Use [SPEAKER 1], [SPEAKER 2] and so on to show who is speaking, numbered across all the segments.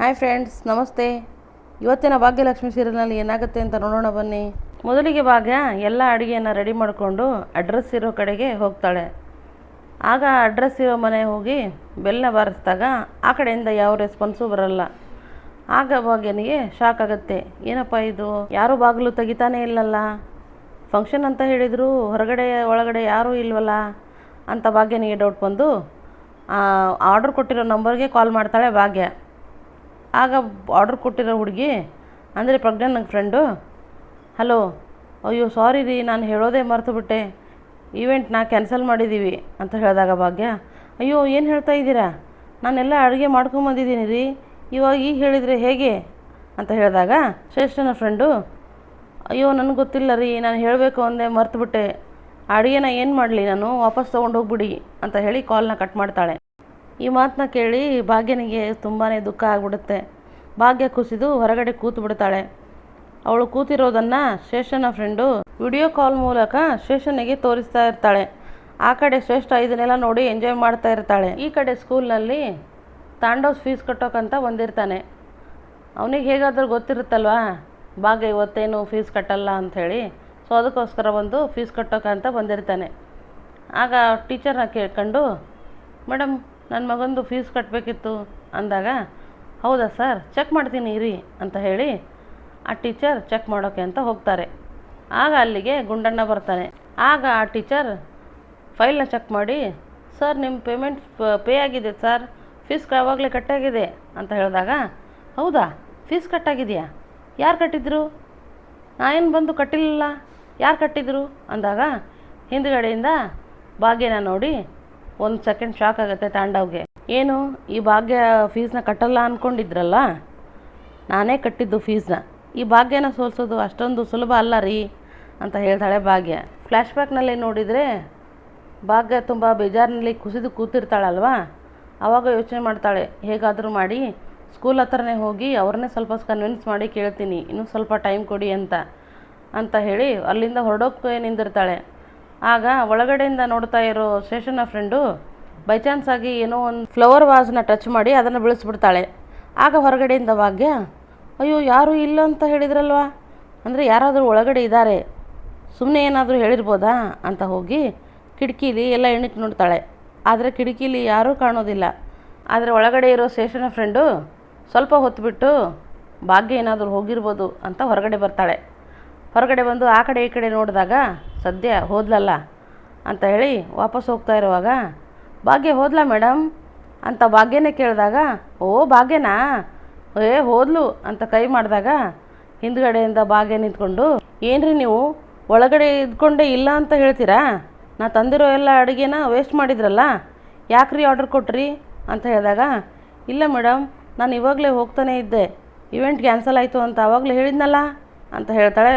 [SPEAKER 1] Hi friends ನಮಸ್ತೆ. ಇವತ್ತಿನ ಭಾಗ್ಯಲಕ್ಷ್ಮಿ ಸೀರಿಯಲ್ನಲ್ಲಿ ಏನಾಗುತ್ತೆ ಅಂತ ನೋಡೋಣ ಬನ್ನಿ. ಮೊದಲಿಗೆ ಭಾಗ್ಯ, ಎಲ್ಲ ಅಡುಗೆಯನ್ನು ರೆಡಿ ಮಾಡಿಕೊಂಡು ಅಡ್ರೆಸ್ ಇರೋ ಕಡೆಗೆ ಹೋಗ್ತಾಳೆ. ಆಗ ಅಡ್ರೆಸ್ ಇರೋ ಮನೆ ಹೋಗಿ ಬೆಲ್ಲ ಬಾರಿಸಿದಾಗ ಆ ಕಡೆಯಿಂದ ಯಾವ ರೆಸ್ಪಾನ್ಸು ಬರಲ್ಲ. ಆಗ ಭಾಗ್ಯನಿಗೆ ಶಾಕ್ ಆಗುತ್ತೆ. ಏನಪ್ಪ ಇದು? ಯಾರೂ ಬಾಗಿಲು ತೆಗಿತಾನೇ ಇಲ್ಲಲ್ಲ. ಫಂಕ್ಷನ್ ಅಂತ ಹೇಳಿದರು, ಹೊರಗಡೆ, ಒಳಗಡೆ ಯಾರೂ ಇಲ್ವಲ್ಲ ಅಂತ ಭಾಗ್ಯನಿಗೆ ಡೌಟ್ ಬಂದು ಆರ್ಡ್ರ್ ಕೊಟ್ಟಿರೋ ನಂಬರ್ಗೆ ಕಾಲ್ ಮಾಡ್ತಾಳೆ ಭಾಗ್ಯ. ಆಗ ಆರ್ಡರ್ ಕೊಟ್ಟಿರೋ ಹುಡುಗಿ, ಅಂದರೆ ಪ್ರಜ್ಞಾ ನನ್ನ ಫ್ರೆಂಡು ಹಲೋ ಅಯ್ಯೋ ಸಾರಿ ರೀ, ನಾನು ಹೇಳೋದೇ ಮರ್ತುಬಿಟ್ಟೆ ಈವೆಂಟ್ನ ಕ್ಯಾನ್ಸಲ್ ಮಾಡಿದ್ದೀವಿ ಅಂತ ಹೇಳಿದಾಗ ಭಾಗ್ಯ, ಅಯ್ಯೋ, ಏನು ಹೇಳ್ತಾ ಇದ್ದೀರಾ? ನಾನೆಲ್ಲ ಅಡುಗೆ ಮಾಡ್ಕೊಂಬಂದಿದ್ದೀನಿ ರೀ. ಇವಾಗ ಈಗ ಹೇಳಿದರೆ ಹೇಗೆ? ಅಂತ ಹೇಳಿದಾಗ, ಶ್ರೇಷ್ಠನ ಫ್ರೆಂಡು ಅಯ್ಯೋ, ನನಗೆ ಗೊತ್ತಿಲ್ಲ ರೀ, ನಾನು ಹೇಳಬೇಕು ಅಂದೆ ಮರ್ತುಬಿಟ್ಟೆ ಅಡುಗೆನ ಏನು ಮಾಡಲಿ ನಾನು? ವಾಪಸ್ ತೊಗೊಂಡು ಹೋಗ್ಬಿಡಿ, ಅಂತ ಹೇಳಿ ಕಾಲ್ನ ಕಟ್ ಮಾಡ್ತಾಳೆ. ಈ ಮಾತನ್ನ ಕೇಳಿ ಭಾಗ್ಯನಿಗೆ ತುಂಬಾ ದುಃಖ ಆಗಿಬಿಡುತ್ತೆ. ಭಾಗ್ಯ ಕುಸಿದು ಹೊರಗಡೆ ಕೂತು ಬಿಡ್ತಾಳೆ ಅವಳು ಕೂತಿರೋದನ್ನು ಶೇಷನ ಫ್ರೆಂಡು ವಿಡಿಯೋ ಕಾಲ್ ಮೂಲಕ ಶೇಷನಿಗೆ ತೋರಿಸ್ತಾ ಇರ್ತಾಳೆ. ಆ ಕಡೆ ಶ್ರೇಷ್ಠ ಇದನ್ನೆಲ್ಲ ನೋಡಿ ಎಂಜಾಯ್ ಮಾಡ್ತಾ ಇರ್ತಾಳೆ. ಈ ಕಡೆ ಸ್ಕೂಲ್ನಲ್ಲಿ ತಾಂಡೋಸ್ ಫೀಸ್ ಕಟ್ಟೋಕ್ಕಂತ ಬಂದಿರ್ತಾನೆ. ಅವನಿಗೆ ಹೇಗಾದರೂ ಗೊತ್ತಿರುತ್ತಲ್ವಾ? ಭಾಗ್ಯ ಇವತ್ತೇನು ಫೀಸ್ ಕಟ್ಟಲ್ಲ ಅಂಥೇಳಿ. ಸೊ ಅದಕ್ಕೋಸ್ಕರ ಬಂದು ಫೀಸ್ ಕಟ್ಟೋಕ್ಕಂತ ಬಂದಿರ್ತಾನೆ. ಆಗ ಟೀಚರ್ನ ಕೇಳ್ಕೊಂಡು, ಮೇಡಮ್ ನನ್ನ ಮಗಂದು ಫೀಸ್ ಕಟ್ಟಬೇಕಿತ್ತು ಅಂದಾಗ, ಹೌದಾ ಸರ್, ಚೆಕ್ ಮಾಡ್ತೀನಿ ಇರಿ ಅಂತ ಹೇಳಿ ಆ ಟೀಚರ್ ಚೆಕ್ ಮಾಡೋಕ್ಕೆ ಅಂತ ಹೋಗ್ತಾರೆ. ಆಗ ಅಲ್ಲಿಗೆ ಗುಂಡಣ್ಣ ಬರ್ತಾನೆ. ಆಗ ಆ ಟೀಚರ್ ಫೈಲ್ನ ಚೆಕ್ ಮಾಡಿ, ಸರ್ ನಿಮ್ಮ ಪೇಮೆಂಟ್ ಪೇ ಆಗಿದೆ ಸರ್, ಫೀಸ್ ಯಾವಾಗಲೇ ಕಟ್ಟಾಗಿದೆ ಅಂತ ಹೇಳಿದಾಗ, ಹೌದಾ, ಫೀಸ್ ಕಟ್ಟಾಗಿದೆಯಾ? ಯಾರು ಕಟ್ಟಿದ್ರು? ನಾನೇನು ಬಂದು ಕಟ್ಟಿಲ್ಲ ಯಾರು ಕಟ್ಟಿದ್ರು? ಅಂದಾಗ ಹಿಂದುಗಡೆಯಿಂದ ಭಾಗ್ಯನ ನೋಡಿ ಒಂದು ಸೆಕೆಂಡ್ ಶಾಕ್ ಆಗುತ್ತೆ ತಾಂಡವ್ಗೆ. ಏನು, ಈ ಭಾಗ್ಯ ಫೀಸ್ನ ಕಟ್ಟಲ್ಲ ಅಂದ್ಕೊಂಡಿದ್ರಲ್ಲ ನಾನೇ ಕಟ್ಟಿದ್ದು ಫೀಸ್ನ ಈ ಭಾಗ್ಯನ ಸೋಲ್ಸೋದು ಅಷ್ಟೊಂದು ಸುಲಭ ಅಲ್ಲ ರೀ, ಅಂತ ಹೇಳ್ತಾಳೆ ಭಾಗ್ಯ. ಫ್ಲ್ಯಾಶ್ ಬ್ಯಾಕ್ನಲ್ಲಿ ನೋಡಿದರೆ ಭಾಗ್ಯ ತುಂಬ ಬೇಜಾರಿನಲ್ಲಿ ಕುಸಿದು ಕೂತಿರ್ತಾಳಲ್ವಾ? ಆವಾಗ ಯೋಚನೆ ಮಾಡ್ತಾಳೆ, ಹೇಗಾದರೂ ಮಾಡಿ ಸ್ಕೂಲ್ ಹತ್ರನೇ ಹೋಗಿ ಅವ್ರನ್ನೇ ಸ್ವಲ್ಪ ಕನ್ವಿನ್ಸ್ ಮಾಡಿ ಕೇಳ್ತೀನಿ, ಇನ್ನೂ ಸ್ವಲ್ಪ ಟೈಮ್ ಕೊಡಿ ಅಂತ ಅಂತ ಹೇಳಿ ಅಲ್ಲಿಂದ ಹೊರಡೋಕ್ಕೆ ನಿಂದಿರ್ತಾಳೆ ಆಗ ಒಳಗಡೆಯಿಂದ ನೋಡ್ತಾ ಇರೋ ಶೇಷನ ಫ್ರೆಂಡು ಬೈ ಚಾನ್ಸ್ ಆಗಿ ಏನೋ ಒಂದು ಫ್ಲವರ್ ವಾಸ್ನ ಟಚ್ ಮಾಡಿ ಅದನ್ನು ಬೆಳೆಸ್ಬಿಡ್ತಾಳೆ. ಆಗ ಹೊರಗಡೆಯಿಂದ ಭಾಗ್ಯ, ಅಯ್ಯೋ, ಯಾರೂ ಇಲ್ಲ ಅಂತ ಹೇಳಿದ್ರಲ್ವಾ? ಅಂದರೆ ಯಾರಾದರೂ ಒಳಗಡೆ ಇದ್ದಾರೆ ಸುಮ್ಮನೆ ಏನಾದರೂ ಹೇಳಿರ್ಬೋದಾ ಅಂತ ಹೋಗಿ ಕಿಟಕೀಲಿ ಎಲ್ಲ ಎಣ್ಣಿಟ್ಟು ನೋಡ್ತಾಳೆ. ಆದರೆ ಕಿಟಕೀಲಿ ಯಾರೂ ಕಾಣೋದಿಲ್ಲ. ಆದರೆ ಒಳಗಡೆ ಇರೋ ಶೇಷನ ಫ್ರೆಂಡು ಸ್ವಲ್ಪ ಹೊತ್ತು ಬಿಟ್ಟು ಭಾಗ್ಯ ಏನಾದರೂ ಹೋಗಿರ್ಬೋದು ಅಂತ ಹೊರಗಡೆ ಬರ್ತಾಳೆ. ಹೊರಗಡೆ ಬಂದು ಆ ಕಡೆ ಈ ಕಡೆ ನೋಡಿದಾಗ ಸದ್ಯ ಹೋದ್ಲಲ್ಲ ಅಂತ ಹೇಳಿ ವಾಪಸ್ ಹೋಗ್ತಾ ಇರುವಾಗ, ಭಾಗ್ಯ ಹೋದ್ಲಾ ಮೇಡಮ್ ಅಂತ ಭಾಗ್ಯನೇ ಕೇಳಿದಾಗ, ಓ, ಭಾಗ್ಯನಾ? ಏ, ಹೋದ್ಲು, ಅಂತ ಕೈ ಮಾಡಿದಾಗ ಹಿಂದ್ಗಡೆಯಿಂದ ಭಾಗ್ಯ ನಿಂತ್ಕೊಂಡು, ಏನ್ರಿ ನೀವು? ಒಳಗಡೆ ಇದ್ಕೊಂಡೇ ಇಲ್ಲ ಅಂತ ಹೇಳ್ತೀರಾ? ನಾ ತಂದಿರೋ ಎಲ್ಲ ಅಡುಗೆನ ವೇಸ್ಟ್ ಮಾಡಿದ್ರಲ್ಲ, ಯಾಕ್ರಿ ಆರ್ಡರ್ ಕೊಟ್ರಿ? ಅಂತ ಹೇಳಿದಾಗ, ಇಲ್ಲ ಮೇಡಮ್ ನಾನು ಇವಾಗಲೇ ಹೋಗ್ತಾನೆ ಇದ್ದೆ. ಇವೆಂಟ್ ಕ್ಯಾನ್ಸಲ್ ಆಯಿತು ಅಂತ ಆವಾಗಲೇ ಹೇಳಿದ್ನಲ್ಲ. ಅಂತ ಹೇಳ್ತಾಳೆ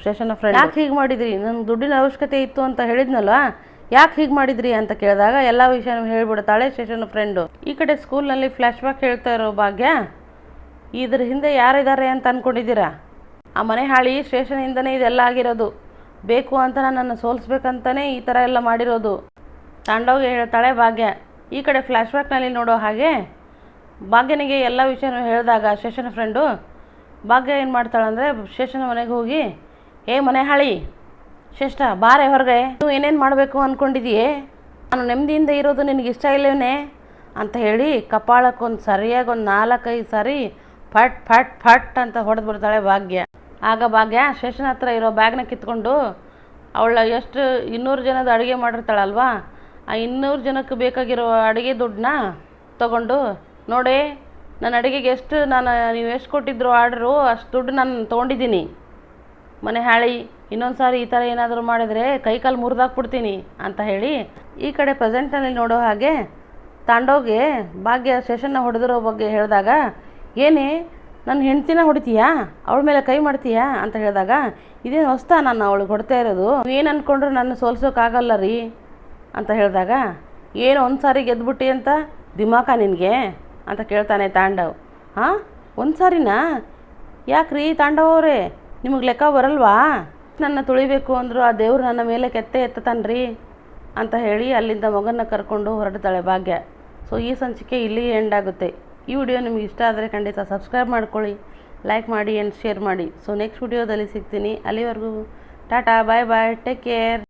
[SPEAKER 1] ಸ್ಟೇಷನ್ ಫ್ರೆಂಡ್ ಯಾಕೆ ಹೀಗೆ ಮಾಡಿದ್ರಿ? ನನಗೆ ದುಡ್ಡಿನ ಅವಶ್ಯಕತೆ ಇತ್ತು ಅಂತ ಹೇಳಿದ್ನಲ್ವ? ಯಾಕೆ ಹೀಗೆ ಮಾಡಿದ್ರಿ ಅಂತ ಕೇಳಿದಾಗ ಎಲ್ಲ ವಿಷಯನೂ ಹೇಳಿಬಿಡ್ತಾಳೆ ಸ್ಟೇಷನ್ ಫ್ರೆಂಡು ಈ ಕಡೆ ಸ್ಕೂಲ್ನಲ್ಲಿ ಫ್ಲ್ಯಾಶ್ ಬ್ಯಾಕ್ ಹೇಳ್ತಾ ಇರೋ ಭಾಗ್ಯ, ಇದ್ರ ಹಿಂದೆ ಯಾರಿದ್ದಾರೆ ಅಂತ ಅಂದ್ಕೊಂಡಿದ್ದೀರಾ ಆ ಮನೆ ಹಾಳಿ ಸ್ಟೇಷನಿಂದನೇ ಇದೆಲ್ಲ ಆಗಿರೋದು. ಬೇಕು ಅಂತ ನನ್ನನ್ನು ಸೋಲಿಸ್ಬೇಕಂತಲೇ ಈ ಥರ ಎಲ್ಲ ಮಾಡಿರೋದು. ತಾಂಡವ್ಗೆ ಹೇಳ್ತಾಳೆ ಭಾಗ್ಯ, ಈ ಕಡೆ ಫ್ಲ್ಯಾಶ್ ಬ್ಯಾಕ್ನಲ್ಲಿ ನೋಡೋ ಹಾಗೆ ಭಾಗ್ಯನಿಗೆ ಎಲ್ಲ ವಿಷಯನೂ ಹೇಳಿದಾಗ ಸ್ಟೇಷನ್ ಫ್ರೆಂಡು ಭಾಗ್ಯ ಏನು ಮಾಡ್ತಾಳಂದರೆ ಶೇಷನ ಮನೆಗೆ ಹೋಗಿ, ಏ ಮನೆ ಹಾಳಿ ಶ್ರೇಷ್ಠ ಬಾರೆ ಹೊರಗೆ ನೀವು ಏನೇನು ಮಾಡಬೇಕು ಅಂದ್ಕೊಂಡಿದೀಯೇ ನಾನು ನೆಮ್ಮದಿಯಿಂದ ಇರೋದು ನಿನಗೆ ಇಷ್ಟ ಇಲ್ಲವೇ ಅಂತ ಹೇಳಿ ಕಪಾಳಕ್ಕೊಂದು ಸರಿಯಾಗಿ ಒಂದು ನಾಲ್ಕೈದು ಸಾರಿ ಫಟ್ ಫಟ್ ಫಟ್ ಅಂತ ಹೊಡೆದು ಬಿಡ್ತಾಳೆ ಭಾಗ್ಯ. ಆಗ ಭಾಗ್ಯ ಶೇಷನ ಹತ್ರ ಇರೋ ಬ್ಯಾಗ್ನ ಕಿತ್ಕೊಂಡು, ಅವಳ ಎಷ್ಟು ಇನ್ನೂರು ಜನದ ಅಡುಗೆ ಮಾಡಿರ್ತಾಳಲ್ವಾ? ಆ ಇನ್ನೂರು ಜನಕ್ಕೆ ಬೇಕಾಗಿರೋ ಅಡುಗೆ ದುಡ್ಡನ್ನ ತಗೊಂಡು ನೋಡಿ ನನ್ನ ಅಡುಗೆಗೆ ಎಷ್ಟು ನಾನು, ನೀವು ಎಷ್ಟು ಕೊಟ್ಟಿದ್ದರು ಆರ್ಡ್ರು, ಅಷ್ಟು ದುಡ್ಡು ನಾನು ತೊಗೊಂಡಿದ್ದೀನಿ. ಮನೆ ಹಾಳಿ, ಇನ್ನೊಂದು ಸಾರಿ ಈ ಥರ ಏನಾದರೂ ಮಾಡಿದರೆ ಕೈಕಾಲು ಮುರಿದಾಕ್ಬಿಡ್ತೀನಿ ಅಂತ ಹೇಳಿ ಈ ಕಡೆ ಪ್ರೆಸೆಂಟಲ್ಲಿ ನೋಡೋ ಹಾಗೆ ತಾಂಡೋಗೆ ಭಾಗ್ಯ ಸೆಷನ್ನ ಹೊಡೆದಿರೋ ಬಗ್ಗೆ ಹೇಳಿದಾಗ, ಏನೇ ನನ್ನ ಹೆಂಡ್ತಿನ ಹೊಡಿತೀಯಾ? ಅವಳ ಮೇಲೆ ಕೈ ಮಾಡ್ತೀಯಾ? ಅಂತ ಹೇಳಿದಾಗ, ಇದೇನು ಹೊಸ್ತಾ ನಾನು ಅವಳಿಗೆ ಹೊಡ್ತಾ ಇರೋದು? ಏನು ಅಂದ್ಕೊಂಡ್ರು ನನ್ನ ಸೋಲ್ಸೋಕ್ಕಾಗಲ್ಲ ರೀ ಅಂತ ಹೇಳಿದಾಗ, ಏನು ಒಂದು ಸಾರಿ ಗೆದ್ಬಿಟ್ಟಿ ಅಂತ ದಿಮಾಕ ನಿನಗೆ? ಅಂತ ಕೇಳ್ತಾನೆ ತಾಂಡವ್. ಹಾಂ? ಒಂದು ಸಾರಿನಾ ಯಾಕ್ರಿ ತಾಂಡವ್ ಅವರೇ ನಿಮಗೆ ಲೆಕ್ಕ ಬರಲ್ವಾ? ನನ್ನ ತುಳಿಬೇಕು ಅಂದರು ಆ ದೇವ್ರು ನನ್ನ ಮೇಲೆ ಕೆತ್ತೆ ಎತ್ತತಾನ್ರಿ ಅಂತ ಹೇಳಿ ಅಲ್ಲಿಂದ ಮಗನ ಕರ್ಕೊಂಡು ಹೊರಡ್ತಾಳೆ ಭಾಗ್ಯ. ಸೊ ಈ ಸಂಚಿಕೆ ಇಲ್ಲಿ ಎಂಡ್ ಆಗುತ್ತೆ. ಈ ವಿಡಿಯೋ ನಿಮಗೆ ಇಷ್ಟ ಆದರೆ ಖಂಡಿತ ಸಬ್ಸ್ಕ್ರೈಬ್ ಮಾಡ್ಕೊಳ್ಳಿ ಲೈಕ್ ಮಾಡಿ ಆ್ಯಂಡ್ ಶೇರ್ ಮಾಡಿ. ಸೊ ನೆಕ್ಸ್ಟ್ ವಿಡಿಯೋದಲ್ಲಿ ಸಿಗ್ತೀನಿ. ಅಲ್ಲಿವರೆಗೂ tata bye bye take care